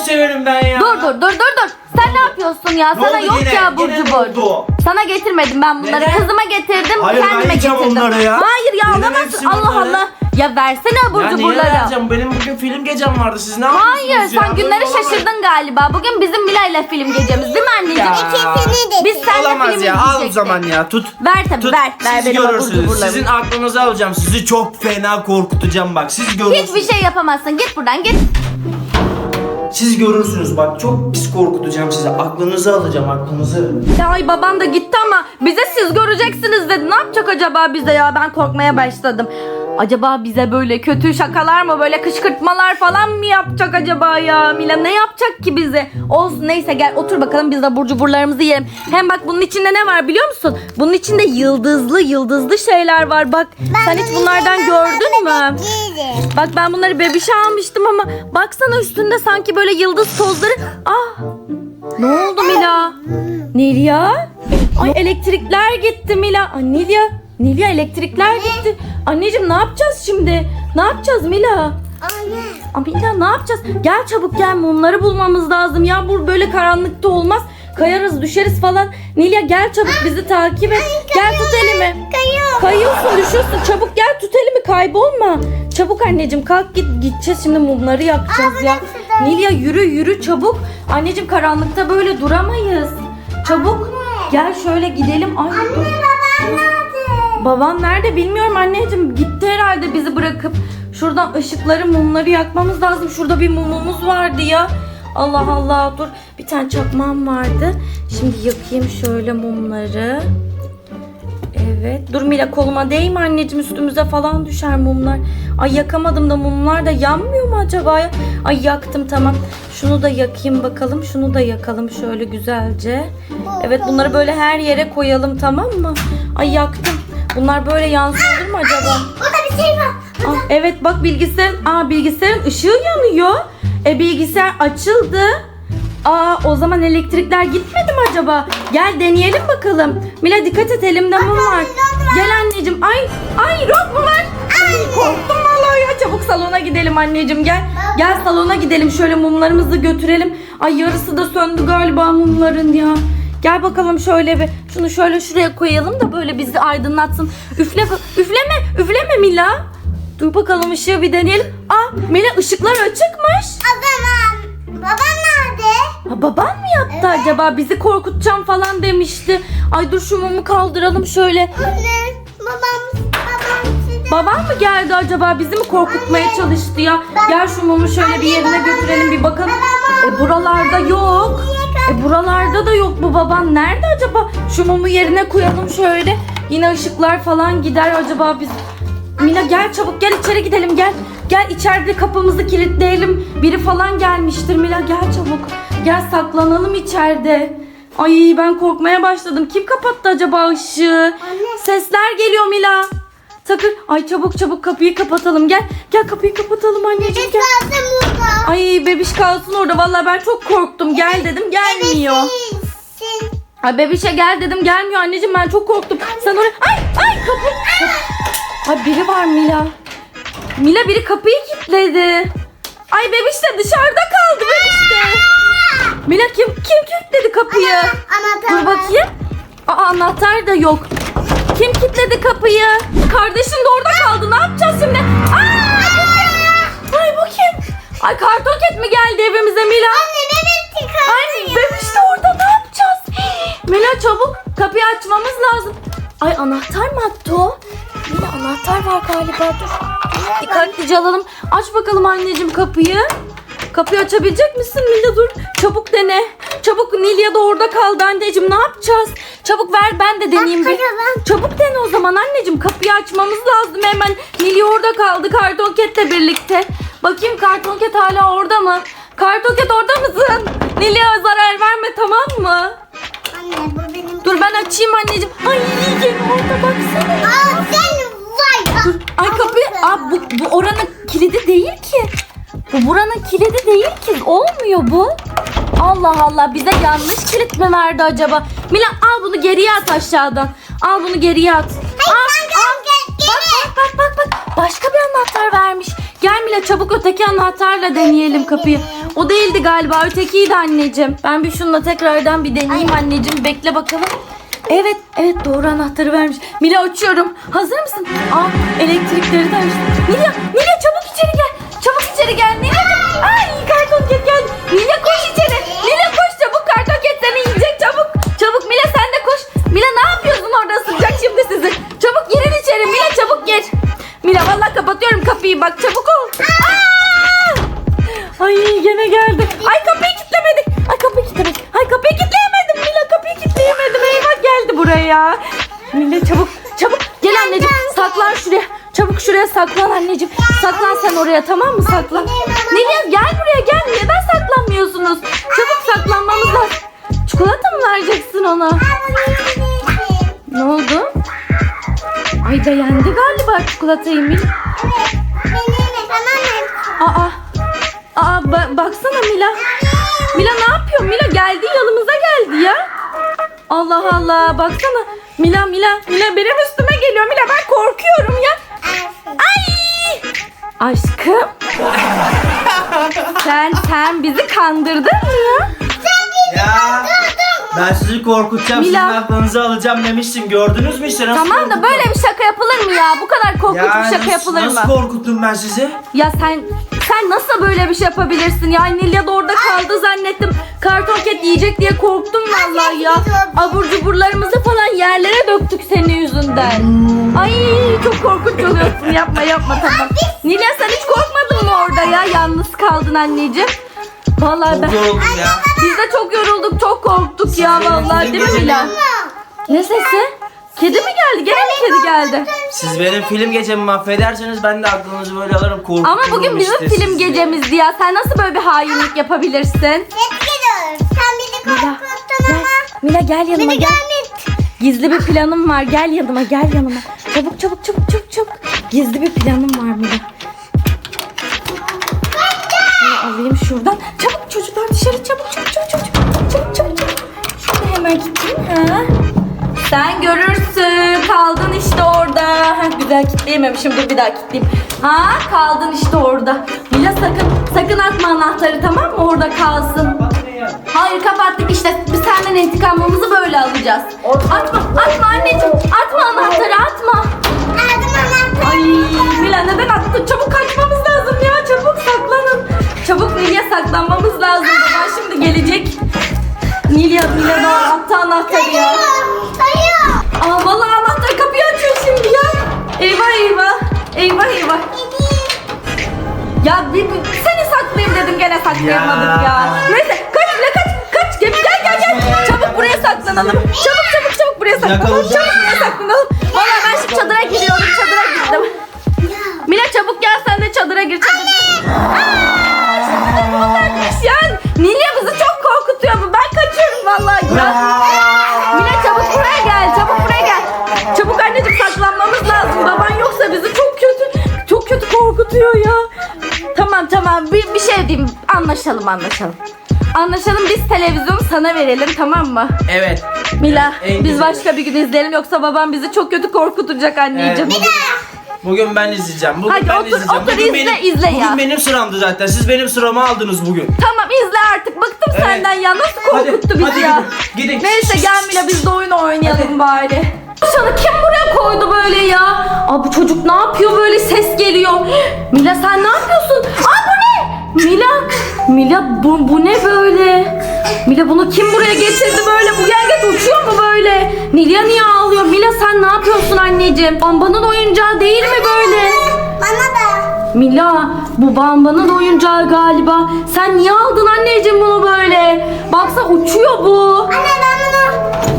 çok severim ben ya. Dur dur dur dur dur. Sen ne yapıyorsun ya? Ne Sana oldu yok yine? ya Yine ne oldu? Sana getirmedim ben bunları. Neden? Kızıma getirdim, Hayır, ben kendime yiyeceğim getirdim. onları ya. Hayır ya Neden alamazsın. hepsi Allah bunları? Allah. Ya versene abur Ya niye cuburları. vereceğim? Benim bugün film gecem vardı. Siz ne yapıyorsunuz Hayır ya? sen günleri Böyle olamaz. şaşırdın galiba. Bugün bizim Mila ile film gecemiz değil mi anneciğim? Ya. İkisini de Biz seninle Olamaz film ya. Al o izleyecektik. zaman ya. Tut. Ver tabii Tut. ver. Ver Siz benim görürsünüz. cuburlarımı. Sizin aklınızı alacağım. Sizi çok fena korkutacağım bak. Siz görürsünüz. Hiçbir şey yapamazsın. Git buradan git. Siz görürsünüz bak. Çok pis korkutacağım sizi. Aklınızı alacağım aklınızı. Ya ay babam da gitti ama bize siz göreceksiniz dedi. Ne yapacak acaba bize ya? Ben korkmaya başladım. Acaba bize böyle kötü şakalar mı böyle kışkırtmalar falan mı yapacak acaba ya? Mila ne yapacak ki bize? Olsun neyse gel otur bakalım biz de burcu burlarımızı yiyelim. Hem bak bunun içinde ne var biliyor musun? Bunun içinde yıldızlı yıldızlı şeyler var bak. Sen hiç bunlardan gördün mü? Bak ben bunları bebişe almıştım ama baksana üstünde sanki böyle yıldız tozları. Ah! Ne oldu Mila? Nilya? Ay elektrikler gitti Mila. Ay Nilya. Nilya elektrikler gitti. Anneciğim ne yapacağız şimdi? Ne yapacağız Mila? Anne. Mila ne yapacağız? Gel çabuk gel mumları bulmamız lazım. Ya bu böyle karanlıkta olmaz. Kayarız düşeriz falan. Nilya gel çabuk bizi takip et. Gel tut elimi. Kayıyor. Kayıyorsun düşüyorsun çabuk gel tut elimi kaybolma. Çabuk anneciğim kalk git gideceğiz şimdi mumları yakacağız Aa, ya. Nilya yürü yürü çabuk. Anneciğim karanlıkta böyle duramayız. Çabuk gel şöyle gidelim. Ay dur. Baban nerede? Baban nerede bilmiyorum anneciğim gitti herhalde bizi bırakıp. Şuradan ışıkları mumları yakmamız lazım. Şurada bir mumumuz vardı ya. Allah Allah dur bir tane çakmağım vardı. Şimdi yakayım şöyle mumları. Evet. Dur Mila koluma değme anneciğim üstümüze falan düşer mumlar. Ay yakamadım da mumlar da yanmıyor mu acaba ya? Ay yaktım tamam. Şunu da yakayım bakalım. Şunu da yakalım şöyle güzelce. Evet bunları böyle her yere koyalım tamam mı? Ay yaktım. Bunlar böyle yansın olur mu acaba? Burada bir şey var. Aa, evet bak bilgisayarın, aa bilgisayarın ışığı yanıyor. E bilgisayar açıldı. Aa o zaman elektrikler gitmedi mi acaba? Gel deneyelim bakalım. Mila dikkat et elimde mum var. Gel anneciğim. Ay ay rok mu var? Ay korktum vallahi ya. Çabuk salona gidelim anneciğim gel. Gel salona gidelim şöyle mumlarımızı götürelim. Ay yarısı da söndü galiba mumların ya. Gel bakalım şöyle bir. Şunu şöyle şuraya koyalım da böyle bizi aydınlatsın. Üfle üfleme üfleme Mila. Dur bakalım ışığı bir deneyelim. Aa Mila ışıklar açıkmış. Babam. Babam nerede? Ha, baban mı yaptı acaba? Bizi korkutacağım falan demişti. Ay dur şu mumu kaldıralım şöyle. Anne. Babam. Babam size. Baban mı geldi acaba? Bizi mi korkutmaya çalıştı ya? Gel şu mumu şöyle bir yerine götürelim bir bakalım. E buralarda yok. E buralarda da yok bu baban. Nerede acaba? Şu mumu yerine koyalım şöyle. Yine ışıklar falan gider acaba biz. Mila gel çabuk gel içeri gidelim gel. Gel içeride kapımızı kilitleyelim. Biri falan gelmiştir Mila gel çabuk. Gel saklanalım içeride. Ay ben korkmaya başladım. Kim kapattı acaba ışığı? Sesler geliyor Mila. Sakın. Ay çabuk çabuk kapıyı kapatalım. Gel. Gel kapıyı kapatalım anneciğim gel. Kalsın burada. Ay bebiş kalsın orada. Vallahi ben çok korktum. Gel dedim gelmiyor. Sin. Ay bebişe gel dedim gelmiyor anneciğim ben çok korktum. Sen oraya ay ay kapı. Ay biri var Mila. Mila biri kapıyı kilitledi. Ay bebiş de dışarıda kaldı bebiş de. Mila kim kim kilitledi kapıyı? Anahtar Dur var. bakayım. Aa anahtar da yok. Kim kilitledi kapıyı? Kardeşin de orada kaldı. Ne yapacağız şimdi? Aa bu kim? Ay bu kim? Ay kartoket mi geldi evimize Mila? Anne bebek çıkar. Ay bebiş de orada ne yapacağız? Mila çabuk kapıyı açmamız lazım. Ay anahtar mı attı o? Mila anahtar var galiba dur. Dikkatlice alalım. Aç bakalım anneciğim kapıyı. Kapıyı açabilecek misin Mila dur. Çabuk dene. Çabuk Nilya da orada kaldı anneciğim ne yapacağız? Çabuk ver ben de deneyeyim bir. Çabuk dene o zaman anneciğim kapıyı açmamız lazım hemen. Nilya orada kaldı kartonketle birlikte. Bakayım kartonket hala orada mı? Kartonket orada mısın? Nilya zarar verme tamam mı? Anne bu benim. Dur ben açayım anneciğim. Ay Nilya orada baksana. Aa sen vay. Dur. Ay kapı. Aa, bu, bu oranın kilidi değil ki. Bu buranın kilidi değil ki. Olmuyor bu. Allah Allah bize yanlış kilit mi verdi acaba? Mila al bunu geriye at aşağıdan. Al bunu geriye at. al, al. Bak bak bak bak bak. Başka bir anahtar vermiş. Gel Mila çabuk öteki anahtarla deneyelim kapıyı. O değildi galiba. Ötekiydi anneciğim. Ben bir şununla tekrardan bir deneyeyim anneciğim. Bekle bakalım. Evet, evet doğru anahtarı vermiş. Mila açıyorum. Hazır mısın? Aa, elektrikleri de açtı. Mila, Mila çabuk içeri gel. Saklan anneciğim. Saklan sen oraya tamam mı saklan. Nilay gel buraya gel. Neden saklanmıyorsunuz? Çabuk saklanmamız lazım. Çikolata mı vereceksin ona? Ne oldu? Ay beğendi galiba çikolatayı Mila. Aa. Aa ba- baksana Mila. Mila ne yapıyor? Mila geldi yanımıza geldi ya. Allah Allah baksana. Mila Mila Mila benim üstüme geliyor Mila ben korkuyorum ya. Aşkım. sen sen bizi kandırdın mı ya? Ya ben sizi korkutacağım, Mila. sizin aklınızı alacağım demiştim. Gördünüz mü işte nasıl Tamam da korkuttum? böyle bir şaka yapılır mı ya? Bu kadar korkunç Ya bir şaka nasıl- yapılır mı? Nasıl korkuttum ben sizi? Ya sen sen nasıl böyle bir şey yapabilirsin ya? Nilya da orada kaldı zannettim. Karton ket yiyecek diye korktum vallahi ya. Abur cuburlarımızı falan yerlere döktük senin yüzünden. Ay çok korkunç Yapma yapma tamam. Nilya sen hiç korkmadın mı orada ya? Yalnız kaldın anneciğim. Vallahi ben... Çok yoruldum ya. Biz de çok yorulduk, çok korktuk ya benim vallahi değil mi gecemi- Mila? Ne sesi? Kedi mi geldi? Gene mi kedi geldi? Siz benim film gecemi mahvederseniz ben de aklınızı böyle alırım korkuturum Ama bugün bizim işte film sizi. gecemizdi ya. Sen nasıl böyle bir hainlik yapabilirsin? Mila, gel. Mila gel yanıma gel. Gizli bir planım var. Gel yanıma, gel yanıma. Çabuk çabuk çabuk çabuk çabuk. Gizli bir planım var Mila. Şunu alayım şuradan. Çabuk çocuklar dışarı çabuk çabuk çabuk çabuk çabuk çabuk çabuk. Şunu hemen gideyim ha. Sen görürsün. Kaldın işte orada. Heh, güzel kitleyememişim. Dur bir daha kitleyeyim. Ha kaldın işte orada. Mila sakın sakın atma anahtarı tamam mı? Orada kalsın. Hayır kapattık işte. Biz senden intikamımızı böyle alacağız. Atma. Atma saklanmamız lazım. Baban şimdi gelecek. Nilya, Nilya da attı anahtarı ya. Aa vallahi anahtar kapıyı açıyor şimdi ya. Eyvah eyvah. Eyvah eyvah. Ya bir, bir- seni saklayayım dedim gene saklayamadık ya. Ya. Neyse kaç bile kaç kaç gel gel gel gel. Çabuk buraya saklanalım. Çabuk çabuk çabuk buraya saklanalım. Çabuk buraya saklanalım. Bir, bir şey diyeyim. Anlaşalım anlaşalım. Anlaşalım biz televizyonu sana verelim tamam mı? Evet. Mila En biz güzel. başka bir gün izleyelim yoksa babam bizi çok kötü korkutacak anneciğim. Evet, bugün, ben izleyeceğim. Bugün Hadi ben otur, izleyeceğim. otur, bugün izle, benim, izle bugün ya. benim sıramdı zaten. Siz benim sıramı aldınız bugün. Tamam izle artık bıktım Evet. senden ya nasıl korkuttu bizi hadi ya. gidin, gidin. Neyse gel Mila biz de oyun oynayalım bari. Sana kim buraya koydu böyle ya? Aa bu çocuk ne yapıyor böyle ses geliyor. Mila sen ne yapıyorsun? Aa bu ne? Mila, Mila bu, bu ne böyle? Mila bunu kim buraya getirdi böyle? Bu yengeç uçuyor mu böyle? Nilya niye ağlıyor? Mila sen ne yapıyorsun anneciğim? Bambanın oyuncağı değil mi böyle? Mila bu bambanın oyuncağı galiba. Sen niye aldın anneciğim bunu böyle? Baksa uçuyor bu.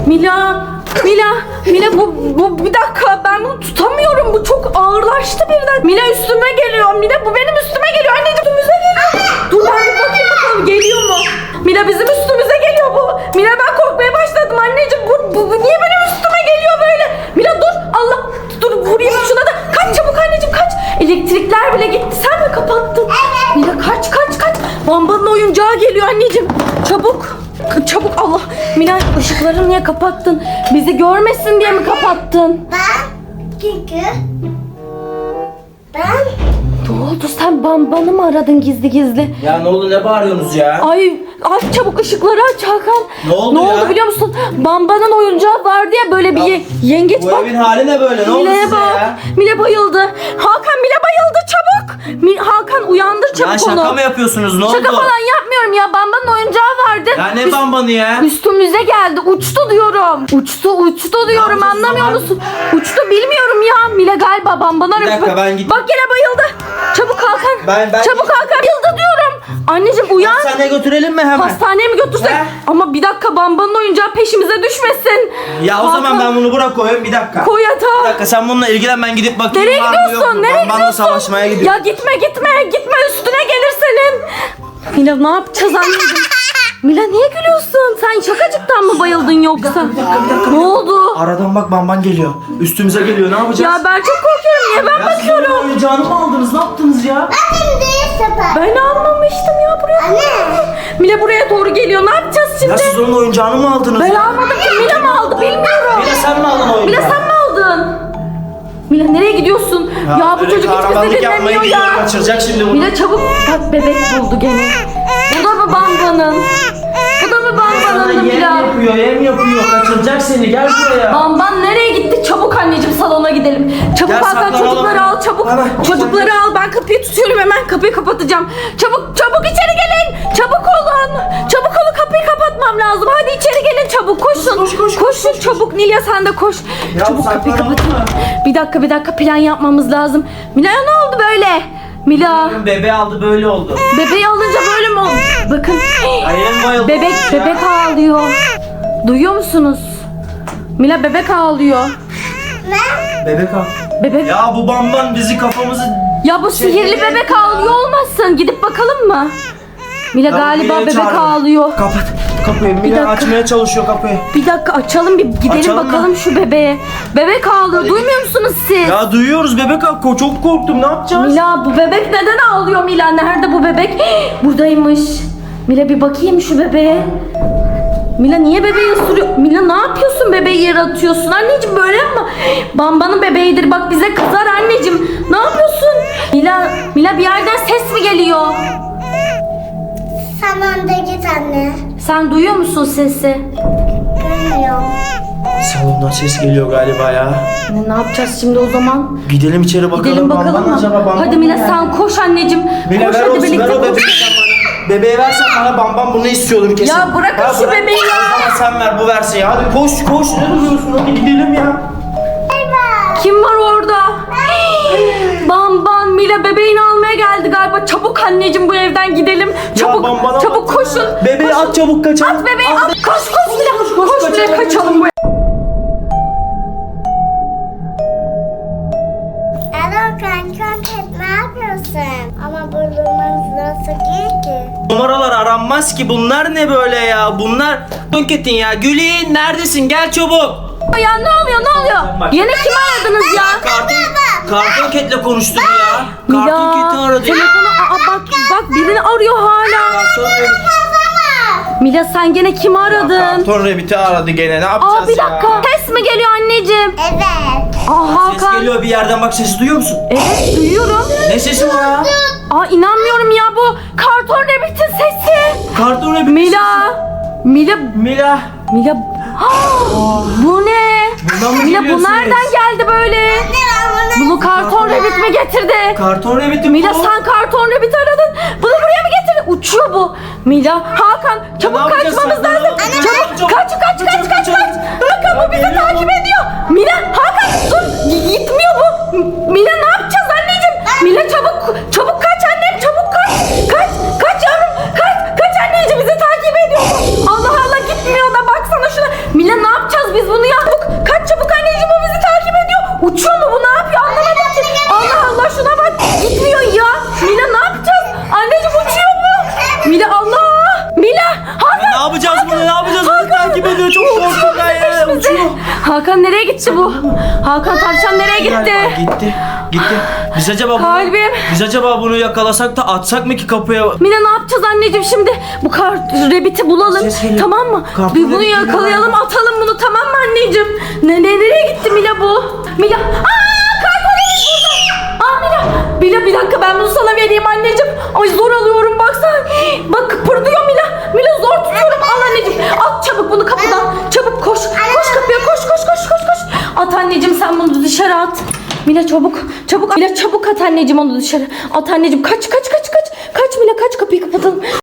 Mila, Mila, Mila bu, bu bir dakika ben bunu tutamıyorum. Bu çok ağırlaştı birden. Mila üstüme geliyor. Mila bu benim üstüme geliyor. Anneciğim. Dur ben bir bakayım bakalım geliyor mu? Mila bizim üstümüze geliyor bu. Mila ben korkmaya başladım anneciğim. Bu, bu, bu niye benim üstüme geliyor böyle? Mila dur Allah dur vurayım şuna da. Kaç çabuk anneciğim kaç. Elektrikler bile gitti. Sen mi kapattın? Mila kaç kaç kaç. Bambanın oyuncağı geliyor anneciğim. Çabuk. Çabuk Allah. Mila ışıkları niye kapattın? Bizi görmesin diye mi kapattın? Ben çünkü oldu sen bambanı mı aradın gizli gizli? Ya ne oldu ne bağırıyorsunuz ya? Ay aç çabuk ışıkları aç Hakan. Ne oldu Ne ya? oldu biliyor musun? Bambanın oyuncağı vardı ya böyle bir ye- yengeç Bu bak. evin hali ne böyle? Ne oldu size bak. ya? Mile bayıldı. Hakan Mile bayıldı çabuk. Mi- Hakan uyandır çabuk Ya şaka onu. mı yapıyorsunuz? Ne Şaka oldu? falan yapmıyorum ya. Bambanın oyuncağı vardı. Ya ne Üst- bambanı ya? Üstümüze geldi. Uçtu diyorum. Uçtu uçtu diyorum. yapacağız o Anlamıyor zaman? musun? Uçtu bilmiyorum ya. Mile galiba bambanı arıyor. dakika, Bak- ben git- Bak yine bayıldı. Çabuk Hakan. Ben- ben- Çabuk Hakan. Bayıldı diyorum. Anneciğim uyan. Hastaneye götürelim mi hemen? Hastaneye mi götürsek? He? Ama bir dakika bambanın oyuncağı peşimize düşmesin. Ya o Hakan, zaman ben bunu bırak koyayım bir dakika. Koy Bir yatağa. dakika sen bununla ilgilen ben gidip bakayım. Nereye var mı, yok gidiyorsun? mu? Nereye Bambanla gidiyorsun? savaşmaya gidiyorum. Ya gitme gitme gitme üstüne gelir senin. Mila ne yapacağız anneciğim? Mila niye gülüyorsun? Sen şakacıktan mı bayıldın yoksa? Ne oldu? Aradan bak bamban geliyor. Üstümüze geliyor ne yapacağız? Ya ben çok korkuyorum. Niye ben Ya siz bakıyorum? oyuncağını mı aldınız? Ne yaptınız ya? Annem sepet. Ben almamıştım ya buraya. Anne. Mila buraya doğru geliyor. Ne yapacağız Ya şimdi? siz onun oyuncağını mı aldınız? Ben almadım ki. Mila mı aldı bilmiyorum. Mila sen mi aldın oyuncağı? Mila sen mi aldın? Mila nereye gidiyorsun? Ya, bu öyle çocuk hiç bizi kahramanlık yapmaya dinlemiyor gidiyor, ya. Kaçıracak şimdi bunu. Mila çabuk bak bebek buldu gene. Bambanın? Bu da mı bambanın yem Mila? yapıyor, yem yapıyor. Kaçıracak seni. Gel buraya. Bamban nereye gitti? Çabuk anneciğim salona gidelim. Çabuk Gel Hakan saklanalım. çocukları al çabuk. Hemen. Çocukları al ben kapıyı tutuyorum hemen kapıyı kapatacağım. Çabuk çabuk içeri gelin. Çabuk olun. Çabuk olun kapıyı kapatmam lazım. Hadi içeri gelin çabuk koşun. Koş, koş, koş, Koşun çabuk Nilya sen de koş. Ya çabuk kapıyı saklanalım kapatın. mı? Bir dakika bir dakika plan yapmamız lazım. Mila ne oldu böyle? Mila Bebe aldı böyle oldu. bebeği alınca böyle mi oldu? Bakın. Ayağım bayıldı. Bebek bebek ağlıyor. Duyuyor musunuz? Mila bebek ağlıyor. Bebek al. Bebek Ya bu bamban bizi kafamızı... Ya bu sihirli Şey- bebek ağlıyor olmasın. Gidip bakalım mı? Mila galiba Mila'yı bebek çağırın. ağlıyor. Kapat. Kapıyı. Mila dakika. açmaya çalışıyor kapıyı. Bir dakika açalım bir gidelim Açalım mı? bakalım şu bebeğe. Bebek ağlıyor. Duymuyor musunuz siz? Ya duyuyoruz bebek al. Ko- Çok korktum. Ne yapacağız? Mila bu bebek neden ağlıyor Mila? Nerede bu bebek? Buradaymış. Mila bir bakayım şu bebeğe. Mila niye bebeği ısırıyor? Mila ne yapıyorsun bebeği yere atıyorsun? Anneciğim böyle yapma. Bamba'nın bebeğidir bak bize kızar anneciğim. Ne yapıyorsun? Mila, Mila bir yerden ses mi geliyor? Sen de git anne. Sen duyuyor musun sesi? Görmüyorum. Salondan ses geliyor galiba ya. Ne, ne yapacağız şimdi o zaman? Gidelim içeri bakalım. Gidelim bakalım Bamban mı? acaba Hadi mı Mila yani? sen koş anneciğim. Mila koş ver, hadi olsun, birlikte ver o koş. bebeği sen bana. Bebeğe versen bana bambam bunu istiyordur kesin. Ya bırakın şu bırak. bebeği ya. Sen ver bu versin ya. Hadi koş koş ne duruyorsun hadi gidelim ya. Evden gidelim. Çabuk bambana çabuk bak. koşun. Bebeği Koşun. at çabuk kaçalım. At bebeği At. at. Koş koş Mila. Koş, koş, Mila kaçalım, kaçalım bu Alo kanka ne yapıyorsun? Ama burnumuz nasıl ki? Numaralar aranmaz ki bunlar ne böyle ya bunlar Dönketin ya Gülin neredesin gel çabuk Ya ne oluyor ne oluyor? Yine kimi aradınız ya? Karton, karton ketle konuştum ya Karton keti aradı telefonu aa, bak bak birini arıyor hala. Karton Rabbit- Mila sen gene kimi aradın? Karton Rabbit'i aradı gene ne yapacağız Aa bir ya? dakika. Ses mi geliyor anneciğim? Evet. Aa Ses Hakan. geliyor bir yerden bak sesi duyuyor musun? Evet duyuyorum. Ne sesi o ya? Aa inanmıyorum ya bu karton rebbitin sesi. Karton Rabbit Mila. Mila. Mila Mila. Ah, bu ne? Bundan mı Mila bu nereden geldi böyle? Bunu karton rabbit mi getirdi? Karton Rabbit'i Mila bu. sen karton rabbit aradın. Bunu buraya mı getirdin? Uçuyor bu. Mila, Hakan çabuk yapacağız? kaçmamız lazım. Anne, Çabuk çabuk. kaç kaç kaç kaç kaç. Hakan bu bizi Geliyor takip bu. ediyor. Mila, Hakan dur. G- Gitmiyor bu. M- Mila ne yapacağız anneciğim? Mila çabuk çabuk kaç gitti bu? Hakan tavşan nereye gitti? Galiba Gitti. Gitti. Biz acaba bunu, Kalbim. biz acaba bunu yakalasak da atsak mı ki kapıya? Mila ne yapacağız anneciğim şimdi? Bu kar rebiti bulalım. Ses geliyor. Tamam mı? Bir bunu Rabbit geliyor. yakalayalım atalım bunu tamam mı anneciğim? Ne, ne nereye gitti Mila bu? Mila. Aa rebit burada. Aa Mila. Mila bir dakika ben bunu sana vereyim anneciğim. Ay zor alıyorum baksana. Bak kıpırdıyor Mila. Mila zor tutuyorum. Al anneciğim. At çabuk bunu kapıdan. Çabuk koş. Koş At anneciğim sen bunu dışarı at. Mila çabuk. Çabuk. Mila çabuk at anneciğim onu dışarı. At anneciğim kaç kaç kaç kaç. Kaç Mila kaç kapıyı kapatalım.